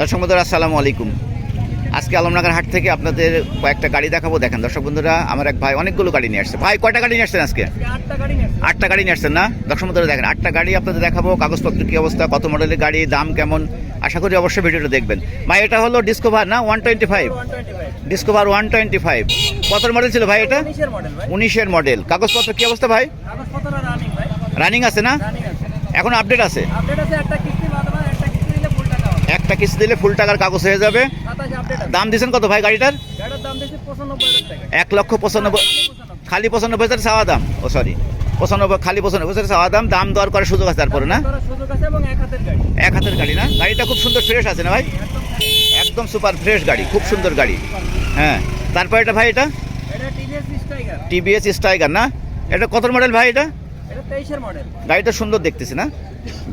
দর্শক বন্ধুরা আসসালামু আলাইকুম। আজকে আলমনগর হাট থেকে আপনাদের কয়েকটা গাড়ি দেখাবো। দেখেন দর্শক বন্ধুরা আমার এক ভাই অনেকগুলো গাড়ি নিয়ে আসছে। ভাই কয়টা গাড়ি নিয়ে আসছেন আজকে? আটটা গাড়ি নিয়ে আসছেন না? দর্শক বন্ধুরা দেখেন আটটা গাড়ি আপনাদের দেখাবো। কাগজপত্র কী অবস্থা কত মডেলের গাড়ি দাম কেমন? আশা করি অবশ্যই ভিডিওটা দেখবেন। ভাই এটা হলো ডিসকোভার না one twenty five Discover one twenty five কত মডেল ছিল ভাই এটা? উনিশের মডেল কাগজপত্র কী অবস্থা ভাই? রানিং আছে না? এখন আপডেট আছে? আপডেট আছে একটা কিস্তি বাদ ভাই একটা কিস্তি দিলে ফুল টাকা হবে একটা কিস্তি দিলে ফুল টাকার কাগজ হয়ে যাবে। দাম দিয়েছেন কত ভাই গাড়িটার? এক লক্ষ পঁচানব্বই। খালি পঁচানব্বই। হাজার চাওয়া দাম। ও সরি পঁচানব্বই খালি পঁচানব্বই হাজার চাওয়া দাম। দাম দর করার সুযোগ আছে তারপরে না? এক হাতের গাড়ি। না? গাড়িটা খুব সুন্দর ফ্রেশ আছে না ভাই? একদম সুপার ফ্রেশ গাড়ি খুব সুন্দর গাড়ি। হ্যাঁ। তারপর এটা ভাই এটা? টিভিএস স্ট্রাইকার না? এটা কত মডেল ভাই এটা? গাড়িটা সুন্দর দেখতেছি না?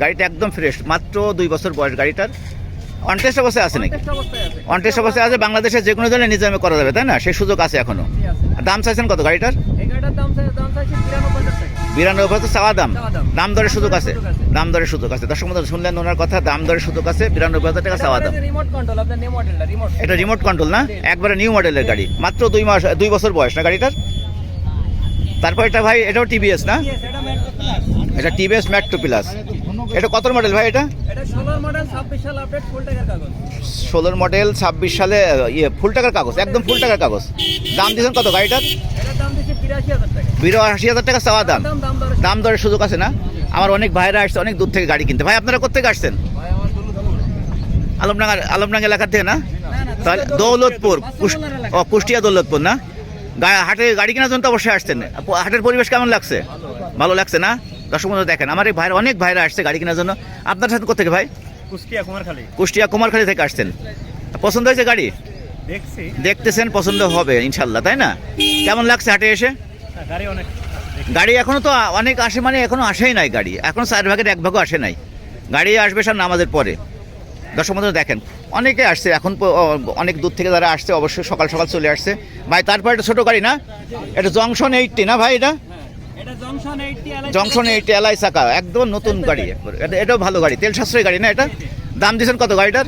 গাড়িটা একদম ফ্রেশ মাত্র দুই বছর বয়স গাড়িটার। অনটেস্ট অবস্থায় আছে নাকি? অনটেস্ট অবস্থায় আছে। বাংলাদেশের যে কোনো ধরনের নিজামে করা যাবে তাই না? সেই সুযোগ আছে এখনও। দাম চাইছেন কত গাড়িটার? বিরানব্বই চাওয়া দাম? দাম। দরের সুযোগ আছে? দাম দরের সুযোগ আছে। দর্শক মধ্যে শুনলেন ওনার কথা দাম দরের সুযোগ আছে বিরানব্বই হাজার টাকা চাওয়া দাম। এটা রিমোট কন্ট্রোল না? একবারে নিউ মডেলের গাড়ি। মাত্র দুই মাস দুই বছর বয়স না গাড়িটার? তারপর এটা ভাই এটাও টিভিএস না? এটা টিভিএস ম্যাট্রো প্লাস এটা কত মডেল ভাই এটা? ষোলোর মডেল ছাব্বিশ সাল ইয়ে ফুল টাকার কাগজ একদম ফুল টাকার কাগজ। দাম দিয়েছেন কত গাড়িটার বিরাশি হাজার টাকা। চাওয়া দাম। দাম দাম দরে দাম দরের সুযোগ আছে না? আমার অনেক ভাইরা আসছে অনেক দূর থেকে গাড়ি কিনতে। ভাই আপনারা কোথেকে আসছেন? আলমডাঙ্গা আলমডাঙ্গা এলাকা থেকে না? তাহলে দৌলতপুর ও কুষ্টিয়া দৌলতপুর না? হাটে গাড়ি কেনার জন্য তো অবশ্যই আসছেন। হাটের পরিবেশ কেমন লাগছে? ভালো লাগছে না? দর্শক বন্ধু দেখেন আমার এই ভাইরা অনেক ভাইরা আসছে গাড়ি কেনার জন্য। আপনার সাথে কোথেকে ভাই? কুষ্টিয়া কুমারখালী। কুষ্টিয়া কুমারখালী থেকে আসছেন। পছন্দ হয়েছে গাড়ি? দেখছি। দেখতেছেন পছন্দ হবে ইনশাল্লাহ তাই না? কেমন লাগছে হাটে এসে? গাড়ি অনেক গাড়ি এখনও তো অনেক আসে মানে এখনও আসেই নাই গাড়ি। এখনও চার ভাগের এক ভাগও আসে নাই। গাড়ি আসবে সব নামাজের পরে। দর্শক বন্ধুরা দেখেন অনেকে আসছে এখন অনেক দূর থেকে যারা আসছে অবশ্যই সকাল সকাল চলে আসছে। ভাই তারপর একটা ছোটো গাড়ি না? এটা জংশন এইটটি না ভাই এটা? জংশন জংশন এলাই চাকা একদম নতুন গাড়ি। এটা এটাও ভালো গাড়ি তেল সাশ্রয়ী গাড়ি না এটা? দাম দিয়েছেন কত গাড়িটার?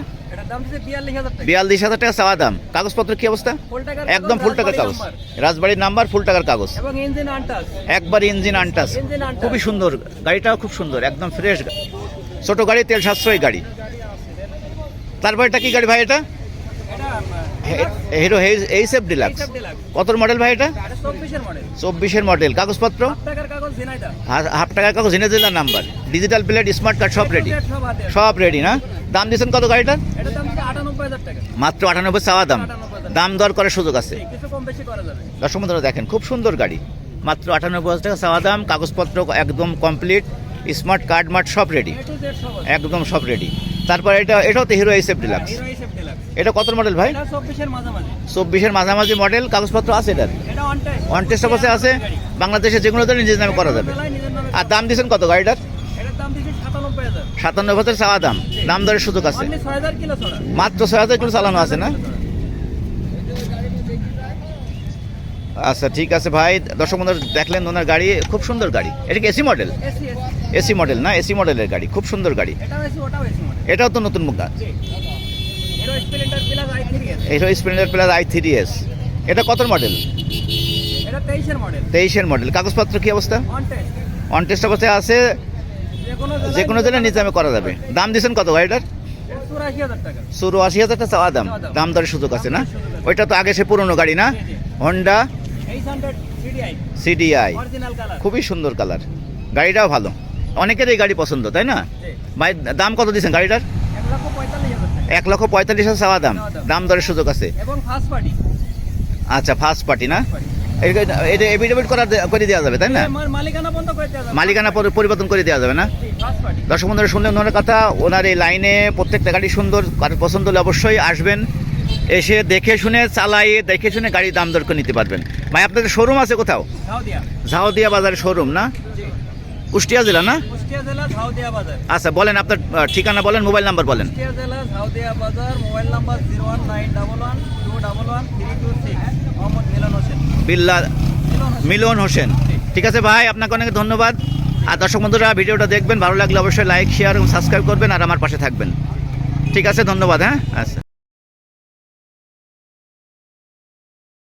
বিয়াল্লিশ হাজার টাকা। চাওয়া দাম। কাগজপত্র কি অবস্থা? একদম ফুল টাকার কাগজ। রাজবাড়ির নাম্বার ফুল টাকার কাগজ। একবার ইঞ্জিন আনটাস। খুবই সুন্দর গাড়িটাও খুব সুন্দর একদম ফ্রেশ ছোট গাড়ি তেল সাশ্রয়ী গাড়ি। তারপর এটা কি গাড়ি ভাই এটা Hero H F Deluxe Deluxe কত মডেল ভাই এটা? চব্বিশের মডেল কাগজপত্র? হাফ টাকার কাগজ ঝিনাইদা হাফ টাকার কাগজ এনে দিলাম number digital plate smart card সব রেডি সব রেডি না? দাম দিয়েছেন কত গাড়িটার? টাকা। মাত্র আটানব্বই চাওয়া দাম। দাম দর করার সুযোগ আছে। দর্শক বন্ধুরা দেখেন খুব সুন্দর গাড়ি। মাত্র আটানব্বই হাজার টাকা চাওয়া দাম। কাগজপত্র একদম কমপ্লিট স্মার্ট কার্ড মার্ট সব রেডি একদম সব রেডি তারপর এটা এটাও তো Hero H F Deluxe Hero Deluxe এটা কত মডেল ভাই? চব্বিশের মাঝামাঝি। মডেল কাগজপত্র আছে এটার? অন ওয়ান টেস্ট অবস্থায় আছে? বাংলাদেশে যে কোনো নিজের নামে করা যাবে। আর দাম দিয়েছেন কত গাড়িটার? সাতান্ন বছর চাওয়া দাম। দাম দরের সুযোগ আছে। মাত্র ছয় হাজার কিলো চালানো আছে না? আচ্ছা ঠিক আছে ভাই। দর্শক বন্ধু দেখলেন ওনার গাড়ি খুব সুন্দর গাড়ি। এটা কি এসি মডেল এসি মডেল না? এসি মডেলের গাড়ি। খুব সুন্দর গাড়ি। এটাও তো নতুন মুখ। S Splendor Plus I three S এটা কত মডেল তেইশের মডেল কাগজপত্র কি অবস্থা? অন টেস্ট অবস্থায় আছে। যে কোনো যে কোনো জন্য নিজামে করা যাবে। দাম দিয়েছেন কত গাড়িটার চুরো আশি হাজার টাকা চাওয়া দাম। দাম। দরের সুযোগ আছে না? ওইটা তো আগে সে পুরনো গাড়ি না? হন্ডা সিডিআই খুবই সুন্দর কালার গাড়িটাও ভালো। অনেকের এই গাড়ি পছন্দ তাই না? ভাই দাম কত দিয়েছেন গাড়িটার? এক লক্ষ পঁয়তাল্লিশ হাজার চাওয়া দাম। দাম। দরের সুযোগ আছে। এবং ফার্স্ট পার্টি আচ্ছা ফার্স্ট পার্টি না? এটা এভিডেভিট করা করে দেওয়া যাবে তাই না? মালিকানা যাবে। মালিকানা পরি- পরিবর্তন করে দেওয়া যাবে না? দর্শক বন্ধুরা শুনলেন ওনার কথা। ওনার এই লাইনে প্রত্যেকটা গাড়ি সুন্দর কারোর পছন্দ হলে অবশ্যই আসবেন। এসে দেখে শুনে চালাইয়ে দেখে শুনে গাড়ির দাম দর করে নিতে পারবেন। ভাই আপনাদের শোরুম আছে কোথাও? ঝাউদিয়া। বাজারের শোরুম না? কুষ্টিয়া জেলা না? কুষ্টিয়া জেলা ঝাউদিয়া বাজার। আচ্ছা বলেন আপনার ঠিকানা বলেন মোবাইল নাম্বার বলেন। কুষ্টিয়া জেলা ঝাউদিয়া বাজার mobile number zero one nine double one two double one three two six. Mohammad Milon Hossain. Billa Milon Milon Hossain. ঠিক আছে ভাই আপনাকে অনেক ধন্যবাদ। আর দর্শক বন্ধুরা ভিডিওটা দেখবেন ভালো লাগলে অবশ্যই লাইক শেয়ার এবং সাবস্ক্রাইব করবেন আর আমার পাশে থাকবেন। ঠিক আছে ধন্যবাদ হ্যাঁ? আচ্ছা।